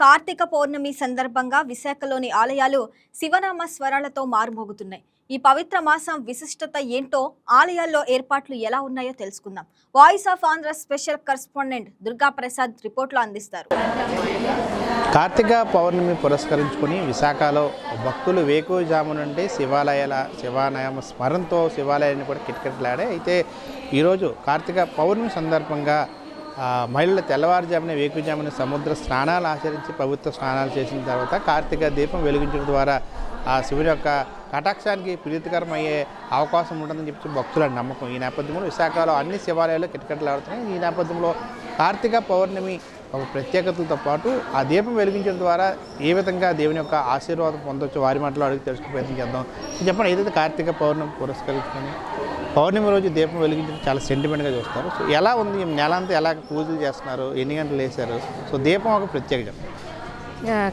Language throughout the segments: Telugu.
కార్తీక పౌర్ణమి సందర్భంగా విశాఖలోని ఆలయాలు శివనామ స్వరాలతో మారుమోగుతున్నాయి. ఈ పవిత్ర మాసం విశిష్టత ఏంటో ఆలయాల్లో ఏర్పాట్లు ఎలా ఉన్నాయో తెలుసుకుందాం. Voice of Andhra special correspondent Durga Prasad రిపోర్ట్లు అందిస్తారు. కార్తీక పౌర్ణమి పురస్కరించుకుని విశాఖలో భక్తులు వేకువజాము నుండి శివాలయాల శివాలయం స్మరణతో శివాలయాన్ని కూడా కిటకిటలాడే అయితే ఈరోజు కార్తీక పౌర్ణమి సందర్భంగా మహిళలు తెల్లవారుజామున వేకుజామున సముద్ర స్నానాలు ఆచరించి పవిత్ర స్నానాలు చేసిన తర్వాత కార్తీక దీపం వెలిగించడం ద్వారా ఆ శివుని యొక్క కటాక్షానికి ప్రీతికరమయ్యే అవకాశం ఉంటుందని చెప్పి భక్తుల నమ్మకం. ఈ నేపథ్యంలో విశాఖలో అన్ని శివాలయాలు కిటకిటలాడుతున్నాయి ఈ నేపథ్యంలో కార్తీక పౌర్ణమి ఒక ప్రత్యేకతలతో పాటు ఆ దీపం వెలిగించడం ద్వారా ఏ విధంగా దేవుని యొక్క ఆశీర్వాదం పొందొచ్చు వారి మాటలో అడిగి తెలుసుకు ప్రయత్నం చేద్దాం. చెప్పండి ఏదైతే కార్తీక పౌర్ణమి పురస్కరించుకొని పౌర్ణమి రోజు దీపం వెలిగించడం చాలా సెంటిమెంట్గా చూస్తారు. సో ఎలా ఉంది? నెల అంతా ఎలా పూజలు చేస్తున్నారు? ఎన్ని గంటలు వేశారు సో దీపం ఒక ప్రత్యేకత.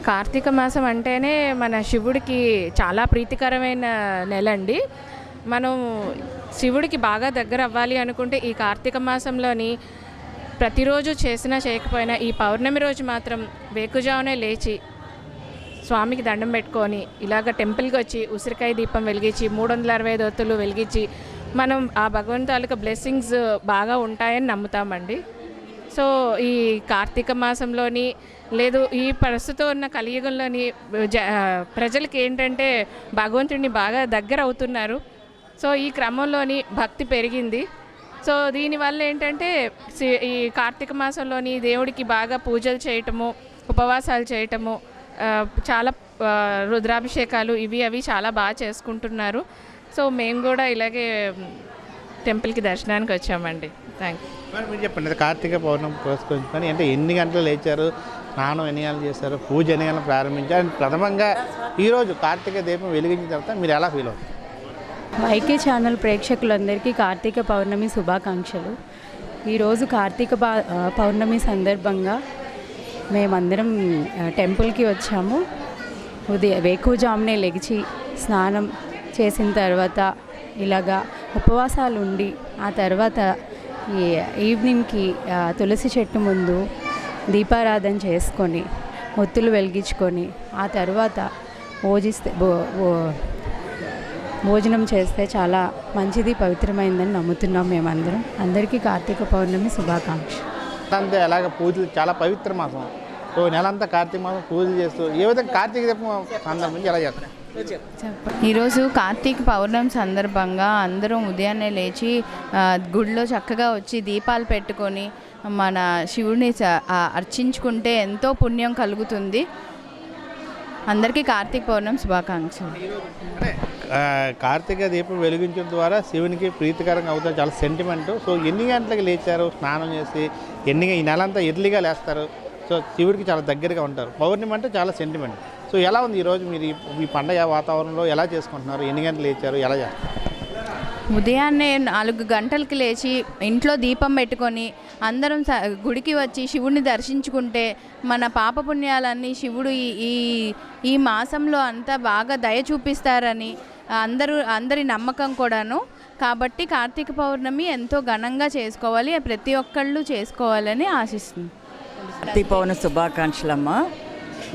కార్తీక మాసం అంటేనే మన శివుడికి చాలా ప్రీతికరమైన నెల అండి మనం శివుడికి బాగా దగ్గర అవ్వాలి అనుకుంటే ఈ కార్తీక మాసంలోని ప్రతిరోజు చేసినా చేయకపోయినా ఈ పౌర్ణమి రోజు మాత్రం వేకుజామునే లేచి స్వామికి దండం పెట్టుకొని ఇలాగ టెంపుల్కి వచ్చి ఉసిరికాయ దీపం వెలిగించి మూడు వందల అరవై ఐదు వెలిగించి మనం ఆ భగవంతు తాలూకా బ్లెస్సింగ్స్ బాగా ఉంటాయని నమ్ముతామండి. సో ఈ కార్తీక మాసంలోని లేదు ఈ ప్రస్తుతం ఉన్న కలియుగంలోని జ ప్రజలకి ఏంటంటే భగవంతుడిని బాగా దగ్గర అవుతున్నారు. సో ఈ క్రమంలోని భక్తి పెరిగింది. సో దీనివల్ల ఏంటంటే సి- ఈ కార్తీక మాసంలోని దేవుడికి బాగా పూజలు చేయటము ఉపవాసాలు చేయటము చాలా రుద్రాభిషేకాలు ఇవి అవి చాలా బాగా చేసుకుంటున్నారు. సో మేము కూడా ఇలాగే టెంపుల్కి దర్శనానికి వచ్చామండి. Thank you. మరి మీరు చెప్పండి అది కార్తీక పౌర్ణమి పురస్కరించుకొని అంటే ఎన్ని గంటలు లేచారు స్నానం ఎన్ని గంటలు చేశారు పూజ ఎన్ని గంటలు ప్రారంభించారు అండ్ ప్రథమంగా ఈరోజు కార్తీక దీపం వెలిగించిన తర్వాత మీరు ఎలా ఫీల్ అవుతారు? వైకే ఛానల్ ప్రేక్షకులందరికీ కార్తీక పౌర్ణమి శుభాకాంక్షలు. ఈరోజు కార్తీక పౌర్ణమి సందర్భంగా మేమందరం టెంపుల్కి వచ్చాము. ఉదయం వేకువజామునే లెగిచి స్నానం చేసిన తర్వాత ఇలాగా ఉపవాసాలు ఉండి ఆ తర్వాత ఈ ఈవినింగ్కి తులసి చెట్టు ముందు దీపారాధన చేసుకొని ఒత్తులు వెలిగించుకొని ఆ తర్వాత భోజిస్తే భో భోజనం చేస్తే చాలా మంచిది పవిత్రమైందని నమ్ముతున్నాం మేమందరం. అందరికీ కార్తీక పౌర్ణమి శుభాకాంక్ష అంతే ఎలాగ పూజలు చాలా పవిత్ర మాసం. ఓ నెలంతా కార్తీక మాసం పూజలు చేస్తూ ఏ విధంగా కార్తీక దీపం సందర్భించి ఎలా చేస్తారు? ఈరోజు కార్తీక పౌర్ణమి సందర్భంగా అందరం ఉదయాన్నే లేచి గుడిలో చక్కగా వచ్చి దీపాలు పెట్టుకొని మన శివుడిని అర్చించుకుంటే ఎంతో పుణ్యం కలుగుతుంది. అందరికీ కార్తీక పౌర్ణమి శుభాకాంక్షలు. కార్తీక దీపం వెలిగించడం ద్వారా శివునికి ప్రీతికరంగా అవుతుంది. చాలా సెంటిమెంట్ సో ఎన్ని గంటలకు లేచారు? స్నానం చేసి ఎన్ని ఈ నెలంతా ఎర్లీగా లేస్తారు? సో శివుడికి చాలా దగ్గరగా ఉంటారు. పౌర్ణమి అంటే చాలా సెంటిమెంట్ సో ఎలా ఉంది ఈరోజు మీరు ఈ- పండగ వాతావరణంలో ఎలా చేసుకుంటున్నారు? ఎన్ని గంటలు లేచారు? ఎలా చేస్తారు? ఉదయాన్నే నాలుగు గంటలకి లేచి ఇంట్లో దీపం పెట్టుకొని అందరం గుడికి వచ్చి శివుడిని దర్శించుకుంటే మన పాపపుణ్యాలన్నీ శివుడు ఈ ఈ ఈ మాసంలో అంతా బాగా దయ చూపిస్తారని అందరూ అందరి నమ్మకం కూడాను. కాబట్టి కార్తీక పౌర్ణమి ఎంతో ఘనంగా చేసుకోవాలి ప్రతి ఒక్కళ్ళు చేసుకోవాలని ఆశిస్తుంది. కార్తీక పౌర్ణమి శుభాకాంక్షలమ్మ.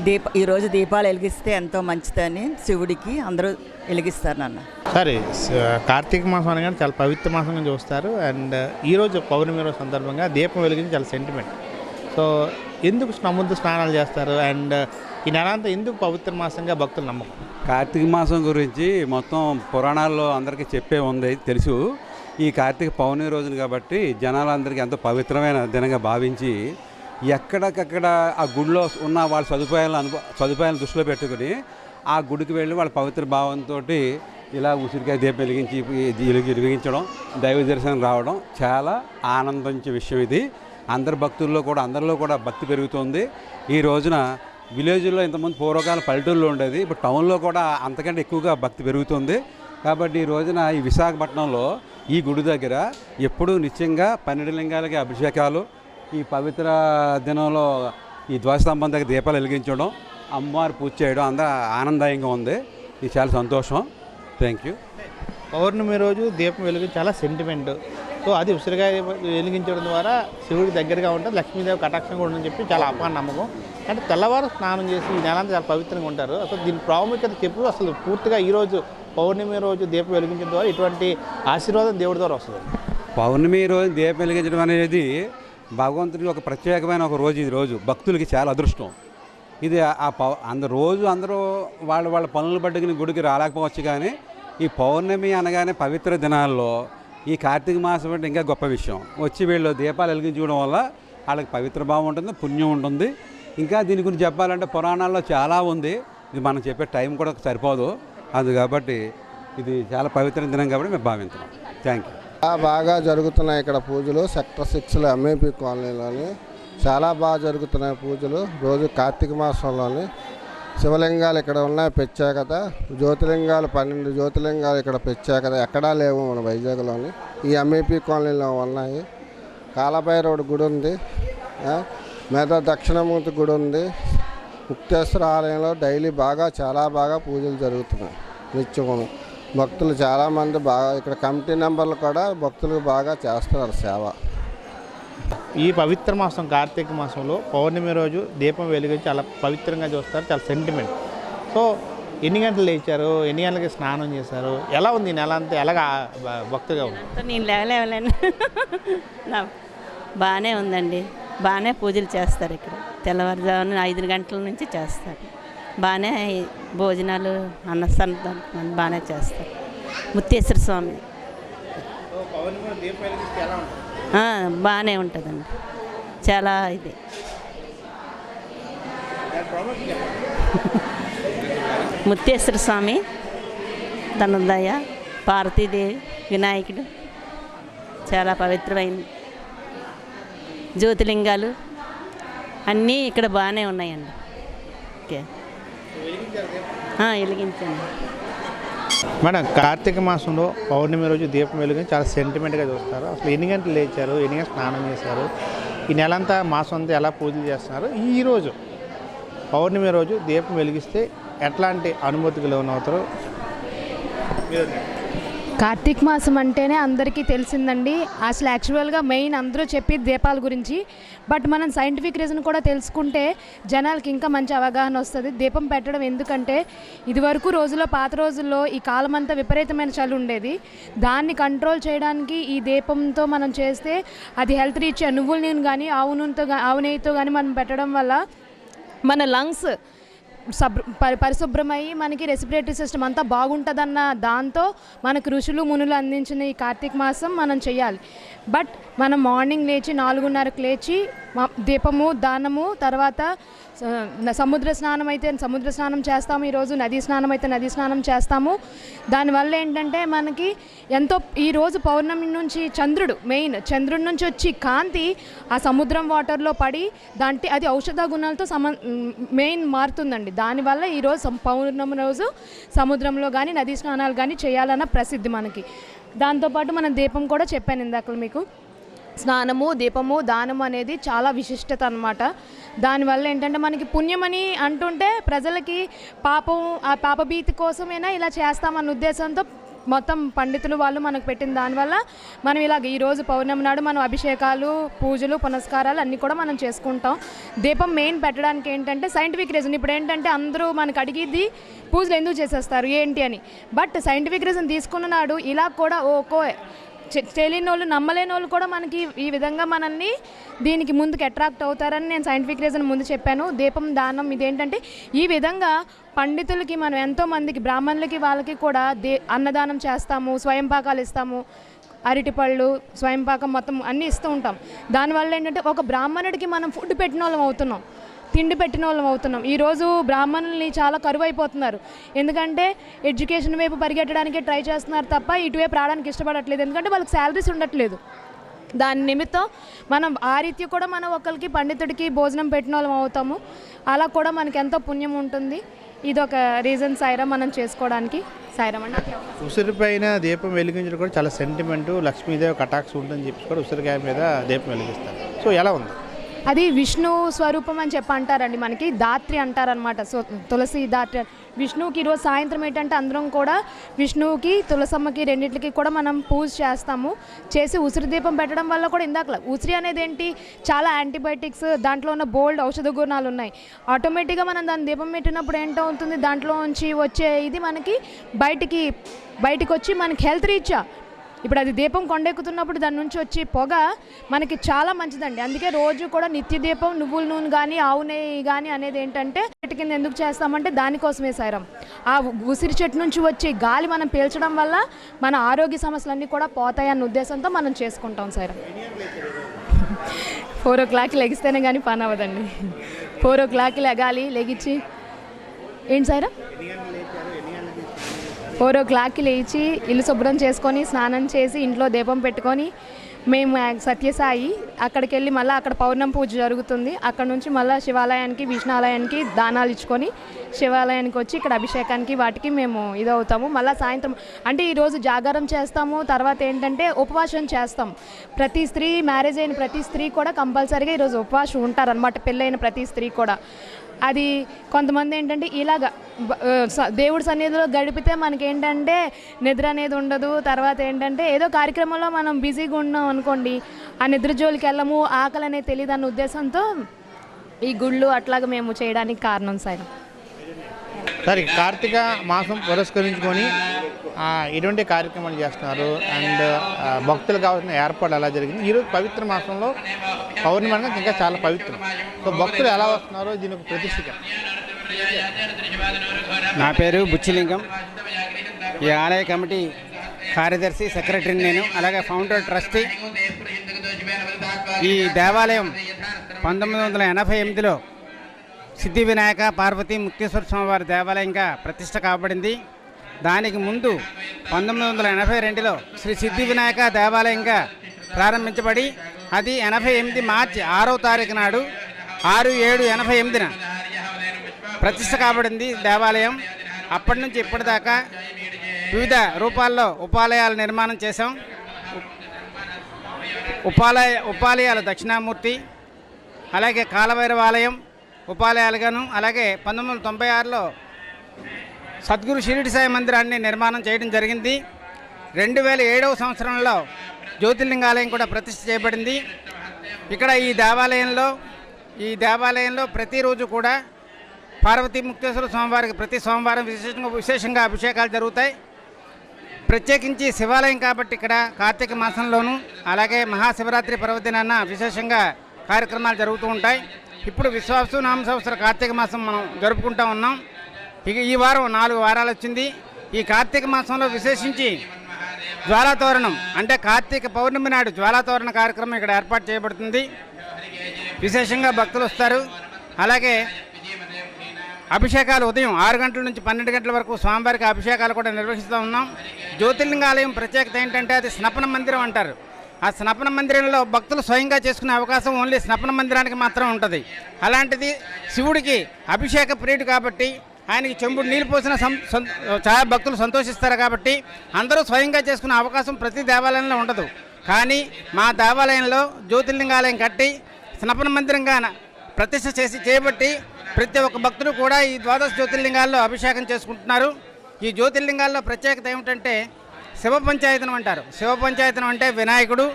దీప ఈరోజు దీపాలు వెలిగిస్తే ఎంతో మంచిదని శివుడికి అందరూ వెలిగిస్తారు నాన్న. సరే కార్తీక మాసం అనగానే చాలా పవిత్ర మాసంగా చూస్తారు. అండ్ ఈరోజు పౌర్ణమి రోజు సందర్భంగా దీపం వెలిగించి చాలా సెంటిమెంట్ సో ఎందుకు సముద్ర స్నానాలు చేస్తారు? అండ్ ఈ నెలంతా ఎందుకు పవిత్ర మాసంగా భక్తులు నమ్మకం? కార్తీక మాసం గురించి మొత్తం పురాణాల్లో అందరికీ చెప్పే ఉంది తెలుసు. ఈ కార్తీక పౌర్ణమి రోజున కాబట్టి జనాలందరికీ ఎంతో పవిత్రమైన దినంగా భావించి ఎక్కడికక్కడ ఆ గుడిలో ఉన్న వాళ్ళ సదుపాయాలను అనుభ సదుపాయాలను దృష్టిలో పెట్టుకుని ఆ గుడికి వెళ్ళి వాళ్ళ పవిత్ర భావంతో ఇలా ఉసిరికాయ దీపం వెలిగించి వెలిగించడం దైవ దర్శనం రావడం చాలా ఆనందించే విషయం ఇది. అందరి భక్తుల్లో కూడా అందరిలో కూడా భక్తి పెరుగుతుంది. ఈ రోజున విలేజ్లో ఇంతమంది పూర్వకాలం పల్లెటూరులో ఉండేది. ఇప్పుడు టౌన్లో కూడా అంతకంటే ఎక్కువగా భక్తి పెరుగుతుంది. కాబట్టి ఈ రోజున ఈ విశాఖపట్నంలో ఈ గుడి దగ్గర ఎప్పుడూ నిత్యంగా పన్నెండు లింగాలకి అభిషేకాలు ఈ పవిత్ర దినంలో ఈ ధ్వజస్తంభం దగ్గర దీపాలు వెలిగించడం అమ్మవారి పూజ చేయడం అందరూ ఆనందదాయంగా ఉంది. ఇది చాలా సంతోషం. థ్యాంక్ యూ పౌర్ణమి రోజు దీపం వెలుగు చాలా సెంటిమెంట్ సో అది ఉసిరికాయ వెలిగించడం ద్వారా శివుడికి దగ్గరగా ఉంటుంది లక్ష్మీదేవి కటాక్షం కూడా ఉందని చెప్పి చాలా అపాన నమ్మకం. అంటే తెల్లవారు స్నానం చేసి ఈ నెలంతా చాలా పవిత్రంగా ఉంటారు. అసలు దీని ప్రాముఖ్యత చెప్పు అసలు పూర్తిగా ఈరోజు పౌర్ణమి రోజు దీపం వెలిగించడం ద్వారా ఇటువంటి ఆశీర్వాదం దేవుడి ద్వారా వస్తుంది. పౌర్ణమి రోజు దీపం వెలిగించడం అనేది భగవంతుడి ఒక ప్రత్యేకమైన ఒక రోజు ఇది రోజు. భక్తులకి చాలా అదృష్టం. ఇది ఆ- పౌ అంద రోజు అందరూ వాళ్ళ వాళ్ళ పనులు పట్టుకుని గుడికి రాలేకపోవచ్చు కానీ ఈ పౌర్ణమి అనగానే పవిత్ర దినాల్లో ఈ కార్తీక మాసం అంటే ఇంకా గొప్ప విషయం. వచ్చి వీళ్ళు దీపాలు వెలిగించుకోవడం వల్ల వాళ్ళకి పవిత్ర భావం ఉంటుంది పుణ్యం ఉంటుంది. ఇంకా దీని గురించి చెప్పాలంటే పురాణాల్లో చాలా ఉంది. ఇది మనం చెప్పే టైం కూడా సరిపోదు. అది కాబట్టి ఇది చాలా పవిత్ర దినం కాబట్టి మేము భావించాం థ్యాంక్ యూ బాగా జరుగుతున్నాయి ఇక్కడ పూజలు. సెక్టర్ సిక్స్లో ఎంఏపీ కాలనీలోని చాలా బాగా జరుగుతున్నాయి పూజలు. రోజు కార్తీక మాసంలోని శివలింగాలు ఇక్కడ ఉన్నాయి ప్రత్యేకత. జ్యోతిలింగాలు పన్నెండు జ్యోతిలింగాలు ఇక్కడ ప్రత్యేకత ఎక్కడా లేవు మన వైజాగ్లోని. ఈ ఎంఏపీ కాలనీలో ఉన్నాయి. కాలభైరవుడి గుడి ఉంది. ఆ, దక్షిణమూర్తి గుడి ఉంది. ముక్తేశ్వర ఆలయంలో డైలీ బాగా చాలా బాగా పూజలు జరుగుతున్నాయి. నిత్యము. భక్తులు చాలామంది బాగా ఇక్కడ కమిటీ నెంబర్లు కూడా భక్తులకు బాగా చేస్తున్నారు సేవ. ఈ పవిత్ర మాసం కార్తీక మాసంలో పౌర్ణమి రోజు దీపం వెలిగించి చాలా పవిత్రంగా చూస్తారు చాలా సెంటిమెంట్ సో ఎన్ని గంటలు లేచారు? ఎన్ని గంటలకి స్నానం చేశారు? ఎలా ఉంది నెల అంతా? ఎలాగా భక్తిగా ఉంది? అంతా నేను లేవలేవలేను నా బాగానే ఉందండి. బాగానే పూజలు చేస్తారు ఇక్కడ. తెల్లవారుజామున ఐదు గంటల నుంచి చేస్తారు. బాగానే భోజనాలు అన్న అన్నసంతం బాగానే చేస్తారు. ముత్తేశ్వర స్వామి. బాగానే ఉంటుందండి. చాలా ఇది. ముత్తేశ్వర స్వామి ధనుదయ పార్వతీదేవి వినాయకుడు. చాలా పవిత్రమైంది జ్యోతిలింగాలు అన్నీ ఇక్కడ బాగానే ఉన్నాయండి. ఓకే. ఆ, వెలిగించండి మేడం కార్తీక మాసంలో పౌర్ణమి రోజు దీపం వెలిగించి చాలా సెంటిమెంట్గా చూస్తారు. అసలు ఎన్ని గంటలు లేచారు? ఎన్ని గంటలు స్నానం చేశారు? ఈ నెలంతా మాసం అంతా ఎలా పూజలు చేస్తున్నారు? ఈ రోజు పౌర్ణమి రోజు దీపం వెలిగిస్తే ఎట్లాంటి అనుభూతికి లోనవుతారు? మీరు కార్తీక మాసం అంటేనే అందరికీ తెలిసిందండి. అసలు యాక్చువల్గా మెయిన్ అందరూ చెప్పి దీపాల గురించి. బట్ మనం సైంటిఫిక్ రీజన్ కూడా తెలుసుకుంటే జనాలకి ఇంకా మంచి అవగాహన వస్తుంది. దీపం పెట్టడం ఎందుకంటే ఇదివరకు రోజుల్లో పాత రోజుల్లో ఈ కాలం అంతా విపరీతమైన చలి ఉండేది. దాన్ని కంట్రోల్ చేయడానికి ఈ దీపంతో మనం చేస్తే అది హెల్త్ రీచ్ నువ్వుల నూనె కానీ ఆవు నూనెతో ఆవు నెయ్యితో కానీ మనం పెట్టడం వల్ల మన లంగ్స్ పరి పరిశుభ్రమయ్యి మనకి రెస్పిరేటరీ సిస్టమ్ అంతా బాగుంటుందన్న దాంతో మనకు ఋషులు మునులు అందించిన ఈ కార్తీక మాసం మనం చేయాలి బట్ మనం మార్నింగ్ లేచి నాలుగున్నరకు లేచి మా- దీపము దానము తర్వాత సముద్ర స్నానం అయితే సముద్ర స్నానం చేస్తాము ఈరోజు నదీ స్నానం అయితే నదీ స్నానం చేస్తాము. దానివల్ల ఏంటంటే మనకి ఎంతో ఈరోజు పౌర్ణమి నుంచి చంద్రుడు మెయిన్ చంద్రుడి నుంచి వచ్చి కాంతి ఆ సముద్రం వాటర్లో పడి దాంట్ అది ఔషధ గుణాలతో సమ మెయిన్ మారుతుందండి. దానివల్ల ఈరోజు పౌర్ణమి రోజు సముద్రంలో కానీ నదీ స్నానాలు కానీ చేయాలన్న ప్రసిద్ధి మనకి. దాంతోపాటు మన దీపం కూడా చెప్పాను ఇందాక మీకు. స్నానము దీపము దానము అనేది చాలా విశిష్టత అనమాట దానివల్ల ఏంటంటే మనకి పుణ్యమని అంటుంటే ప్రజలకి పాపం ఆ పాపభీతి కోసమైనా ఇలా చేస్తామన్న ఉద్దేశంతో మొత్తం పండితులు వాళ్ళు మనకు పెట్టిన దానివల్ల మనం ఇలాగ ఈరోజు పౌర్ణమి నాడు మనం అభిషేకాలు పూజలు పునస్కారాలు అన్నీ కూడా మనం చేసుకుంటాం. దీపం మెయిన్ పెట్టడానికి ఏంటంటే సైంటిఫిక్ రీజన్. ఇప్పుడు ఏంటంటే అందరూ మనకు అడిగిద్ది పూజలు ఎందుకు చేసేస్తారు ఏంటి అని. బట్ సైంటిఫిక్ రీజన్ తీసుకున్న నాడు ఇలా కూడా ఓకో తెలియని వాళ్ళు నమ్మలేని వాళ్ళు కూడా మనకి ఈ విధంగా మనల్ని దీనికి ముందుకు అట్రాక్ట్ అవుతారని నేను సైంటిఫిక్ రీజన్ ముందు చెప్పాను. దీపం దానం ఇదేంటంటే ఈ విధంగా పండితులకి మనం ఎంతో మందికి బ్రాహ్మణులకి వాళ్ళకి కూడా దే అన్నదానం చేస్తాము స్వయం పాకాలు ఇస్తాము అరటిపళ్ళు స్వయంపాకం మొత్తం అన్నీ ఇస్తూ ఉంటాం. దానివల్ల ఏంటంటే ఒక బ్రాహ్మణుడికి మనం ఫుడ్ పెట్టిన వాళ్ళం అవుతున్నాం. తిండి పెట్టిన వాళ్ళం అవుతున్నాం ఈరోజు బ్రాహ్మణుల్ని చాలా కరువు అయిపోతున్నారు ఎందుకంటే ఎడ్యుకేషన్ వైపు పరిగెట్టడానికి ట్రై చేస్తున్నారు తప్ప ఇటువైపు రావడానికి ఇష్టపడట్లేదు. ఎందుకంటే వాళ్ళకి శాలరీస్ ఉండట్లేదు. దాని నిమిత్తం మనం ఆ రీతి కూడా మనం ఒకరికి పండితుడికి భోజనం పెట్టిన వాళ్ళం అవుతాము. అలా కూడా మనకి ఎంతో పుణ్యం ఉంటుంది. ఇది ఒక రీజన్ సాయిరా మనం చేసుకోవడానికి. సాయిరామ్ అండి ఉసిరిపైన దీపం వెలిగించడం కూడా చాలా సెంటిమెంటు లక్ష్మీదేవి కటాక్ష ఉంటుందని చెప్పి కూడా ఉసిరికాయ మీద దీపం వెలిగిస్తారు. సో ఎలా ఉంది? అది విష్ణు స్వరూపం అని చెప్పి అంటారండి మనకి దాత్రి అంటారనమాట సో తులసి దాత్రి విష్ణువుకి ఈరోజు సాయంత్రం ఏంటంటే అందరం కూడా విష్ణువుకి తులసమ్మకి రెండింటికి కూడా మనం పూజ చేస్తాము. చేసి ఉసిరి దీపం పెట్టడం వల్ల కూడా ఇందాక ఉసిరి అనేది ఏంటి చాలా యాంటీబయాటిక్స్ దాంట్లో ఉన్న బోల్డ్ ఔషధ గుణాలు ఉన్నాయి. ఆటోమేటిక్గా మనం దాని దీపం పెట్టినప్పుడు ఏంటవుతుంది దాంట్లో నుంచి వచ్చే ఇది మనకి బయటికి బయటికి వచ్చి మనకి హెల్త్ రీచా ఇప్పుడు అది దీపం కొండెక్కుతున్నప్పుడు దాని నుంచి వచ్చే పొగ మనకి చాలా మంచిదండి. అందుకే రోజు కూడా నిత్య దీపం నువ్వుల నూనె కానీ ఆవు నెయ్యి కానీ అనేది ఏంటంటే చెట్టు కింద ఎందుకు చేస్తామంటే దానికోసమే సారం. ఆ ఉసిరి చెట్టు నుంచి వచ్చే గాలి మనం పీల్చడం వల్ల మన ఆరోగ్య సమస్యలన్నీ కూడా పోతాయన్న ఉద్దేశంతో మనం చేసుకుంటాం సార్. ఫోర్ ఓ క్లాక్కి లెగిస్తేనే కానీ పని అవ్వదండి. ఫోర్ ఓ క్లాక్కి లెగాలి లెగిచ్చి. ఏంటి సారా? ఫోర్ ఓ క్లాక్కి లేచి ఇల్లు శుభ్రం చేసుకొని స్నానం చేసి ఇంట్లో దీపం పెట్టుకొని మేము సత్యసాయి అక్కడికి వెళ్ళి మళ్ళీ అక్కడ పౌర్ణం పూజ జరుగుతుంది. అక్కడ నుంచి మళ్ళీ శివాలయానికి విష్ణాలయానికి దానాలు ఇచ్చుకొని శివాలయానికి వచ్చి ఇక్కడ అభిషేకానికి వాటికి మేము ఇదవుతాము. మళ్ళీ సాయంత్రం అంటే ఈరోజు జాగారం చేస్తాము తర్వాత ఏంటంటే ఉపవాసం చేస్తాం. ప్రతి స్త్రీ మ్యారేజ్ అయిన ప్రతి స్త్రీ కూడా కంపల్సరీగా ఈరోజు ఉపవాసం ఉంటారనమాట పెళ్ళైన ప్రతి స్త్రీ కూడా. అది కొంతమంది ఏంటంటే ఇలాగ స- దేవుడి సన్నిధిలో గడిపితే మనకి ఏంటంటే నిద్ర అనేది ఉండదు. తర్వాత ఏంటంటే ఏదో కార్యక్రమంలో మనం బిజీగా ఉన్నాం అనుకోండి ఆ నిద్ర జోలికి వెళ్ళము ఆకలి అనేది తెలియదు అన్న ఉద్దేశంతో ఈ గుళ్ళు అట్లాగా మేము చేయడానికి కారణం సార్. సరే కార్తీక మాసం పురస్కరించుకొని ఇటువంటి కార్యక్రమాలు చేస్తున్నారు. అండ్ భక్తులు కావాల్సిన ఏర్పాట్లు ఎలా జరిగింది? ఈరోజు పవిత్ర మాసంలో పౌర్ణమి అనగా ఇంకా చాలా పవిత్రం. సో భక్తులు ఎలా వస్తున్నారో దీని ఒక ప్రతిష్ఠిక. నా పేరు బుచ్చిలింగం. ఈ ఆలయ కమిటీ కార్యదర్శి సెక్రటరీని నేను అలాగే ఫౌండర్ ట్రస్టీ. ఈ దేవాలయం పంతొమ్మిది వందల ఎనభై ఎనిమిదిలో సిద్ధి వినాయక పార్వతీ ముక్తేశ్వర స్వామివారి దేవాలయంగా ప్రతిష్ట కాబడింది. దానికి ముందు పంతొమ్మిది వందల ఎనభై రెండులో శ్రీ సిద్ధి వినాయక దేవాలయంగా ప్రారంభించబడి అది ఎనభై ఎనిమిది మార్చి ఆరో తారీఖు నాడు ఆరు ఏడు ఎనభై ఎనిమిదిన ప్రతిష్ట కాబడింది దేవాలయం. అప్పటి నుంచి ఇప్పటిదాకా వివిధ రూపాల్లో ఉపాలయాల నిర్మాణం చేశాం. ఉపాలయ ఉపాలయాల దక్షిణామూర్తి అలాగే కాలభైరవాలయం ఉపాలయాలుగాను అలాగే పంతొమ్మిది వందల తొంభై ఆరులో సద్గురు షిరిడి సాయి మందిరాన్ని నిర్మాణం చేయడం జరిగింది. రెండు వేల ఏడవ సంవత్సరంలో జ్యోతిర్లింగాలయం కూడా ప్రతిష్ఠ చేయబడింది. ఇక్కడ ఈ దేవాలయంలో ఈ దేవాలయంలో ప్రతిరోజు కూడా పార్వతీ ముక్తేశ్వర స్వామివారికి ప్రతి సోమవారం విశేషంగా విశేషంగా అభిషేకాలు జరుగుతాయి. ప్రత్యేకించి శివాలయం కాబట్టి ఇక్కడ కార్తీక మాసంలోనూ అలాగే మహాశివరాత్రి పర్వదినాన విశేషంగా కార్యక్రమాలు జరుగుతూ ఉంటాయి. ఇప్పుడు విశ్వాసు నామ సంవత్సర కార్తీక మాసం మనం జరుపుకుంటూ ఉన్నాం. ఇక ఈ వారం నాలుగు వారాలు వచ్చింది. ఈ కార్తీక మాసంలో విశేషించి జ్వాలాతోరణం అంటే కార్తీక పౌర్ణమి నాడు జ్వాలాతోరణ కార్యక్రమం ఇక్కడ ఏర్పాటు చేయబడుతుంది. విశేషంగా భక్తులు వస్తారు. అలాగే అభిషేకాలు ఉదయం ఆరు గంటల నుంచి పన్నెండు గంటల వరకు స్వామివారికి అభిషేకాలు కూడా నిర్వహిస్తూ ఉన్నాం. జ్యోతిర్లింగాలయం ప్రత్యేకత ఏంటంటే అది స్నపన మందిరం అంటారు. ఆ స్నపన మందిరంలో భక్తులు స్వయంగా చేసుకునే అవకాశం ఓన్లీ స్నపన మందిరానికి మాత్రం ఉంటుంది. అలాంటిది శివుడికి అభిషేక ప్రియుడు కాబట్టి ఆయనకి చెంబుడు నీళ్ళు పోసిన చాలా భక్తులు సంతోషిస్తారు కాబట్టి అందరూ స్వయంగా చేసుకునే అవకాశం ప్రతి దేవాలయంలో ఉండదు. కానీ మా దేవాలయంలో జ్యోతిర్లింగాలయం కట్టి స్నపన మందిరంగా ప్రతిష్ట చేసి చేయబట్టి ప్రతి ఒక్క భక్తుడు కూడా ఈ ద్వాదశ జ్యోతిర్లింగాల్లో అభిషేకం చేసుకుంటున్నారు. ఈ జ్యోతిర్లింగాల్లో ప్రత్యేకత ఏమిటంటే శివ పంచాయతనం అంటారు. శివ పంచాయతనం అంటే వినాయకుడు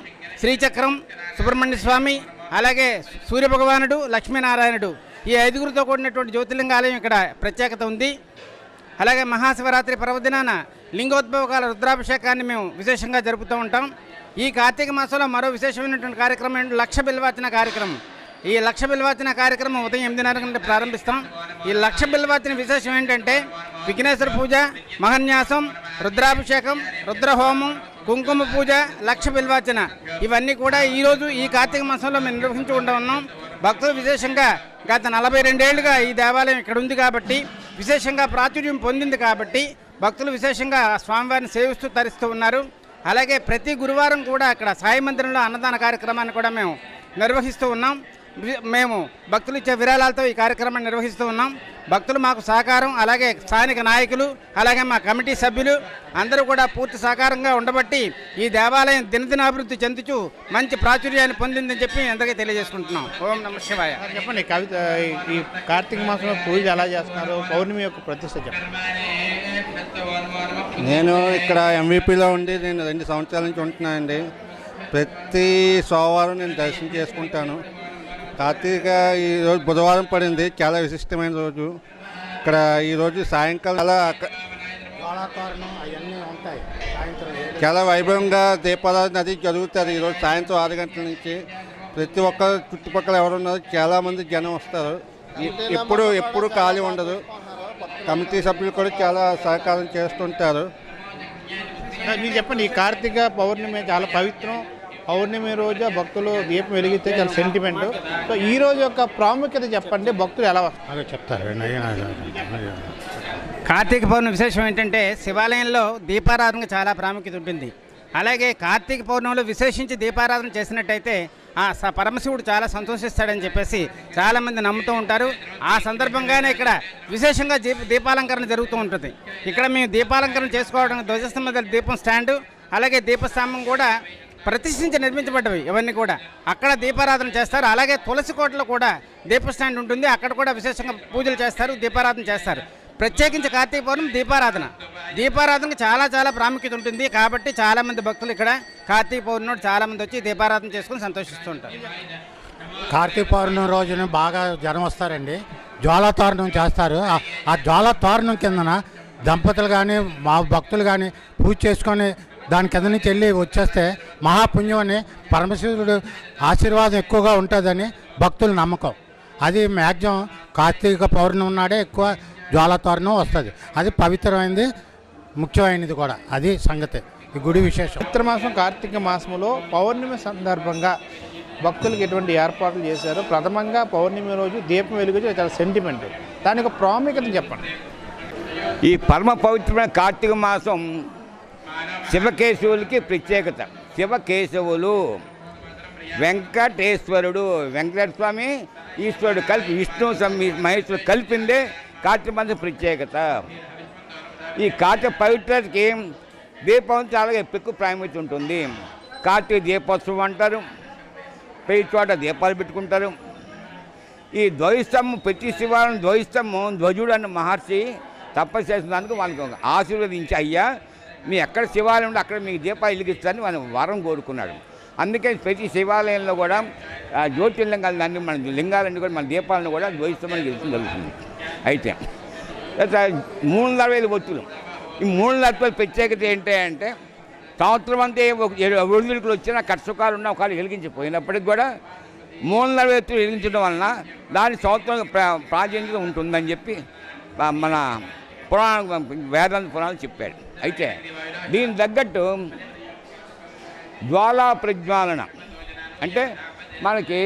శ్రీచక్రం సుబ్రహ్మణ్య స్వామి అలాగే సూర్యభగవానుడు లక్ష్మీనారాయణుడు. ఈ ఐదుగురితో కూడినటువంటి జ్యోతిర్లింగ ఆలయం ఇక్కడ ప్రత్యేకత ఉంది. అలాగే మహాశివరాత్రి పర్వదినాన లింగోద్భవకాల రుద్రాభిషేకాన్ని మేము విశేషంగా జరుపుతూ ఉంటాం. ఈ కార్తీక మాసంలో మరో విశేషమైనటువంటి కార్యక్రమం లక్ష బిల్వాచన కార్యక్రమం. ఈ లక్ష బిల్వాచన కార్యక్రమం ఉదయం ఎనిమిదిన్నర గంట ప్రారంభిస్తాం. ఈ లక్ష బిల్వాచన విశేషం ఏంటంటే విఘ్నేశ్వర పూజ మహన్యాసం రుద్రాభిషేకం రుద్రహోమం కుంకుమ పూజ లక్ష బిల్వాచన ఇవన్నీ కూడా ఈరోజు ఈ కార్తీక మాసంలో మేము నిర్వహించుకుంటూ ఉన్నాం. భక్తులు విశేషంగా గత నలభై రెండేళ్ళుగా ఈ దేవాలయం ఇక్కడ ఉంది కాబట్టి విశేషంగా ప్రాచుర్యం పొందింది కాబట్టి భక్తులు విశేషంగా స్వామివారిని సేవిస్తూ తరిస్తూ ఉన్నారు. అలాగే ప్రతి గురువారం కూడా అక్కడ సాయి మందిరంలో అన్నదాన కార్యక్రమాన్ని కూడా మేము నిర్వహిస్తూ ఉన్నాం. మేము భక్తులు ఇచ్చే విరాళాలతో ఈ కార్యక్రమాన్ని నిర్వహిస్తూ ఉన్నాం. భక్తులు మాకు సహకారం అలాగే స్థానిక నాయకులు అలాగే మా కమిటీ సభ్యులు అందరూ కూడా పూర్తి సహకారంగా ఉండబట్టి ఈ దేవాలయం దినదినాభివృద్ధి చెందుతూ మంచి ప్రాచుర్యాన్ని పొందిందని చెప్పి అందరికీ తెలియజేసుకుంటున్నాం. ఓం నమ శివాయ. చెప్పండి కవిత ఈ- కార్తీక మాసంలో పూజలు ఎలా చేస్తున్నారు? పౌర్ణమి యొక్క ప్రతిష్ట చెప్పండి. నేను ఇక్కడ ఎంవీపీలో ఉండి నేను రెండు సంవత్సరాల నుంచి ఉంటున్నానండి. ప్రతి సోమవారం నేను దర్శనం చేసుకుంటాను. కార్తీక ఈరోజు బుధవారం పడింది. చాలా విశిష్టమైన రోజు. ఇక్కడ ఈరోజు సాయంకాలం సాయంత్రం చాలా వైభవంగా దీపారాధన అది జరుగుతుంది. ఈరోజు సాయంత్రం ఆరు గంటల నుంచి ప్రతి ఒక్క చుట్టుపక్కల ఎవరున్నారు చాలామంది జనం వస్తారు. ఎప్పుడు ఎప్పుడు ఖాళీ ఉండదు. కమిటీ సభ్యులు కూడా చాలా సహకారం చేస్తుంటారు. మీరు చెప్పండి ఈ కార్తీక పౌర్ణమి చాలా పవిత్రం. పౌర్ణమి రోజు భక్తులు దీపం వెలిగితే చాలా సెంటిమెంట్ సో ఈ రోజు యొక్క ప్రాముఖ్యత చెప్పండి భక్తులు ఎలా వస్తారు? చెప్తారు. కార్తీక పౌర్ణమి విశేషం ఏంటంటే శివాలయంలో దీపారాధనకు చాలా ప్రాముఖ్యత ఉంటుంది. అలాగే కార్తీక పౌర్ణమిలో విశేషించి దీపారాధన చేసినట్టయితే ఆ స పరమశివుడు చాలా సంతోషిస్తాడని చెప్పేసి చాలామంది నమ్ముతూ ఉంటారు. ఆ సందర్భంగానే ఇక్కడ విశేషంగా దీప దీపాలంకరణ జరుగుతూ ఉంటుంది. ఇక్కడ మేము దీపాలంకరణ చేసుకోవడం ధ్వజస్తంభం దీపం స్టాండు అలాగే దీపస్తంభం కూడా ప్రతిష్ఠించి నిర్మించబడ్డవి ఇవన్నీ కూడా. అక్కడ దీపారాధన చేస్తారు. అలాగే తులసి కోటలో కూడా దీప స్టాండ్ ఉంటుంది. అక్కడ కూడా విశేషంగా పూజలు చేస్తారు దీపారాధన చేస్తారు. ప్రత్యేకించి కార్తీక పౌర్ణమి దీపారాధన. దీపారాధనకు చాలా చాలా ప్రాముఖ్యత ఉంటుంది. కాబట్టి చాలామంది భక్తులు ఇక్కడ కార్తీక పౌర్ణమి చాలామంది వచ్చి దీపారాధన చేసుకుని సంతోషిస్తుంటారు కార్తీక పౌర్ణమి రోజున బాగా జనం వస్తారండి. జ్వాలతోరణం చేస్తారు. ఆ- జ్వాలతోరణం కిందన దంపతులు కానీ మా భక్తులు కానీ పూజ చేసుకొని దాని కింద నుంచి వెళ్ళి వచ్చేస్తే మహాపుణ్యం అని పరమశివుడు ఆశీర్వాదం ఎక్కువగా ఉంటుందని భక్తుల నమ్మకం. అది మ్యాక్సిమం కార్తీక పౌర్ణమి నాడే ఎక్కువ జ్వాలా తోరణం వస్తుంది. అది పవిత్రమైనది ముఖ్యమైనది కూడా. అది సంగతి. ఈ గుడి విశేషం. చైత్ర మాసం కార్తీక మాసంలో పౌర్ణమి సందర్భంగా భక్తులకు ఎటువంటి ఏర్పాట్లు చేశారు? ప్రథమంగా పౌర్ణమి రోజు దీపం వెలుగుచే చాలా సెంటిమెంట్ దాని యొక్క ప్రాముఖ్యత చెప్పండి. ఈ పరమ పవిత్రమైన కార్తీక మాసం శివకేశవులకి ప్రత్యేకత. శివకేశవులు వెంకటేశ్వరుడు వెంకటేశ్వర స్వామి ఈశ్వరుడు కలిపి విష్ణు మహేశ్వరుడు కలిపిందే కార్తీక ప్రత్యేకత. ఈ కార్తీక పవిత్రతకి దీపం చాలా ఎక్కువ ప్రాముఖ్యత ఉంటుంది. కార్తీక దీపోత్సవం అంటారు. ప్రతి చోట దీపాలు పెట్టుకుంటారు. ఈ ద్వైస్తము ప్రతి శివాలను ద్వైస్తము ధ్వజుడు అన్న మహర్షి తపస్సు దానికి వాళ్ళకి ఆశీర్వదించి అయ్యా మీ ఎక్కడ శివాలయం ఉంటే అక్కడ మీకు దీపాలు వెలిగిస్తారని మనం వరం కోరుకున్నాడు. అందుకే ప్రతి శివాలయంలో కూడా జ్యోతిర్లింగాలు అన్ని మన లింగాలన్నీ కూడా మన దీపాలను కూడా ద్వైస్తమని గెలుచడం జరుగుతుంది. అయితే మూడు నలభై ఐదు ఒత్తులు. ఈ మూడు నరవై ప్రత్యేకత ఏంటి అంటే సంవత్సరం అంతే ఒడిదుడుకులు వచ్చినా కష్టసుఖాలు ఉన్నా ఒకవేళ వెలిగించిపోయినప్పటికి కూడా మూడు నలభై ఒత్తులు వెలిగించడం వలన దాని సంవత్సరం ప్రా- ప్రాధాన్యత ఉంటుందని చెప్పి మన పురాణ వేదాంత పురాణాలు చెప్పాడు అయితే దీని తగ్గట్టు జ్వాలా ప్రజ్వాలన. అంటే మనకి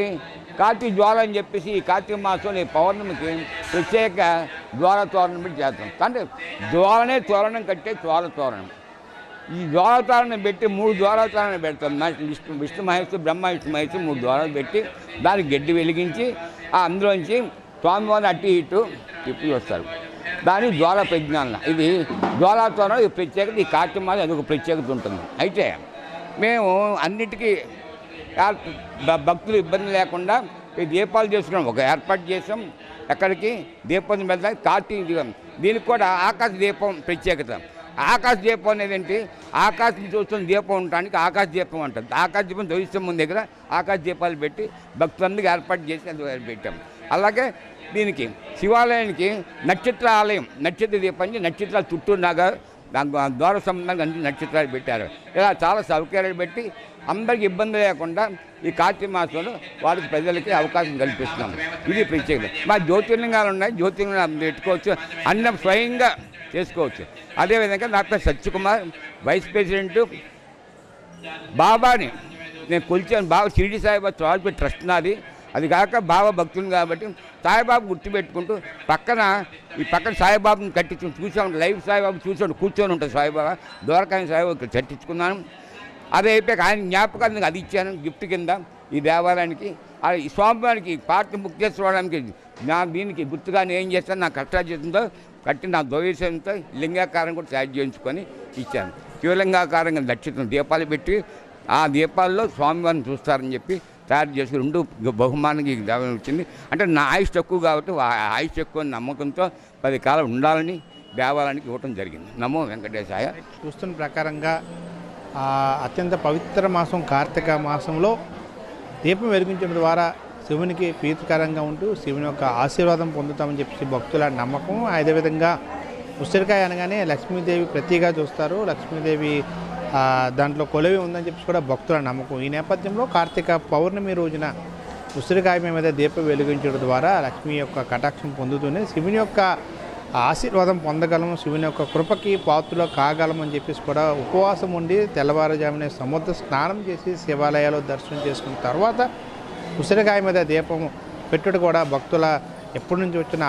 కార్తీక జ్వాల అని చెప్పేసి ఈ కార్తీక మాసంలో ఈ పౌర్ణమికి ప్రత్యేక జ్వాల తోరణం పెట్టి చేస్తాం. అంటే జ్వాలనే తోరణం కట్టే జ్వాల తోరణం. ఈ జ్వాల తోరణం పెట్టి మూడు జ్వాల పెడతాం. విష్ణు విష్ణు మహేష్ బ్రహ్మ విష్ణు మహేష్ మూడు ద్వారాలు పెట్టి దానికి గడ్డి వెలిగించి ఆ అందులోంచి స్వామివారిని అటు ఇటు తిప్పి వస్తారు. దాని జ్వాల ప్రజ్ఞాన. ఇది జ్వాలా తోరణం ఇది ప్రత్యేకత ఈ కార్తీక మాసం అది ఒక ప్రత్యేకత ఉంటుంది? అయితే మేము అన్నిటికీ భక్తులు ఇబ్బంది లేకుండా ఈ దీపాలు చేసుకున్నాం. ఒక ఏర్పాటు చేసాం. ఎక్కడికి? దీపం మీద కార్తీక దీపం. దీనికి కూడా ఆకాశ దీపం ప్రత్యేకత. ఆకాశ దీపం అనేది ఏంటి? ఆకాశం చూస్తున్న దీపం ఉండటానికి ఆకాశ దీపం అంటుంది ఆకాశ దీపం ముందు దగ్గర ఆకాశ దీపాలు పెట్టి భక్తులందరికీ ఏర్పాటు చేసి అది పెట్టాం. అలాగే దీనికి శివాలయానికి నక్షత్ర ఆలయం నక్షత్ర దీపం నక్షత్రాలు చుట్టూ నాగా దాని ద్వార సంబంధంగా అన్ని నక్షత్రాలు పెట్టారు. ఇలా చాలా సౌకర్యాలు పెట్టి అందరికి ఇబ్బంది లేకుండా ఈ కార్తీక మాసంలో వాళ్ళకి ప్రజలకి అవకాశం కల్పిస్తున్నాం. ఇది ప్రత్యేకత. మా జ్యోతిర్లింగాలు ఉన్నాయి జ్యోతిర్లింగాలు పెట్టుకోవచ్చు అన్నం స్వయంగా చేసుకోవచ్చు. అదేవిధంగా నా పేరు సత్యకుమార్ వైస్ ప్రెసిడెంట్ బాబాని. నేను కొలిచాను బాబా షిరిడి సాయిబాబా త్రాల్పి ట్రస్ట్ నాది. అది కాక భావ భక్తులు కాబట్టి సాయిబాబు గుర్తుపెట్టుకుంటూ పక్కన ఈ పక్కన సాయిబాబుని కట్టించు చూసాను లైవ్ సాయిబాబు చూసాడు కూర్చొని ఉంటుంది సాయిబాబా. దూరకాయ సాయిబాబు ఇక్కడ కట్టించుకున్నాను. అదే అయిపోయాక ఆయన జ్ఞాపకాన్ని అది ఇచ్చాను గిఫ్ట్ కింద ఈ దేవాలయానికి. ఈ స్వామివారికి పార్టీ చేసుకోవడానికి నా దీనికి గుర్తుగా నేను ఏం చేస్తాను నా కష్టాజీతంతో కట్టి నా దోషంతో లింగాకారం కూడా తయారు చేయించుకొని ఇచ్చాను. శివలింగాకారంగా దక్షితం దీపాలు పెట్టి ఆ దీపాల్లో స్వామివారిని చూస్తారని చెప్పి తయారు చేసి రెండు బహుమానానికి దేవం వచ్చింది. అంటే నా ఆయుష్ తక్కువ కాబట్టి ఆ ఆయుష్ ఎక్కువ నమ్మకంతో పది కాలం ఉండాలని దేవాలయానికి ఇవ్వటం జరిగింది. నమో వెంకటేశాయ. చూస్తున్న ప్రకారంగా అత్యంత పవిత్ర మాసం కార్తీక మాసంలో దీపం వెలిగించడం ద్వారా శివునికి ప్రీతికరంగా ఉంటూ శివుని యొక్క ఆశీర్వాదం పొందుతామని చెప్పి భక్తుల నమ్మకం. అదేవిధంగా ఉసిరికాయ అనగానే లక్ష్మీదేవి ప్రతిగా చూస్తారు. లక్ష్మీదేవి దాంట్లో కొలవి ఉందని చెప్పి కూడా భక్తుల నమ్మకం. ఈ నేపథ్యంలో కార్తీక పౌర్ణమి రోజున ఉసిరికాయ మీద దీపం వెలిగించడం ద్వారా లక్ష్మి యొక్క కటాక్షం పొందుతూనే శివుని యొక్క ఆశీర్వాదం పొందగలము. శివుని యొక్క కృపకి పాత్రలో కాగలమని అని చెప్పేసి కూడా ఉపవాసం ఉండి తెల్లవారుజామునే సముద్ర స్నానం చేసి శివాలయాలు దర్శనం చేసుకున్న తర్వాత ఉసిరికాయ మీద దీపం పెట్టుడు కూడా భక్తుల ఎప్పటి నుంచి వచ్చిన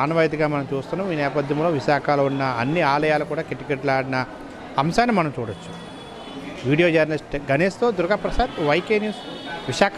ఆనవాయితీగా మనం చూస్తున్నాం. ఈ నేపథ్యంలో విశాఖలో ఉన్న అన్ని ఆలయాలు కూడా కిటకిటలాడిన అంశాన్ని మనం చూడొచ్చు. వీడియో జర్నలిస్ట్ గణేష్తో దుర్గాప్రసాద్ వైకే న్యూస్ విశాఖ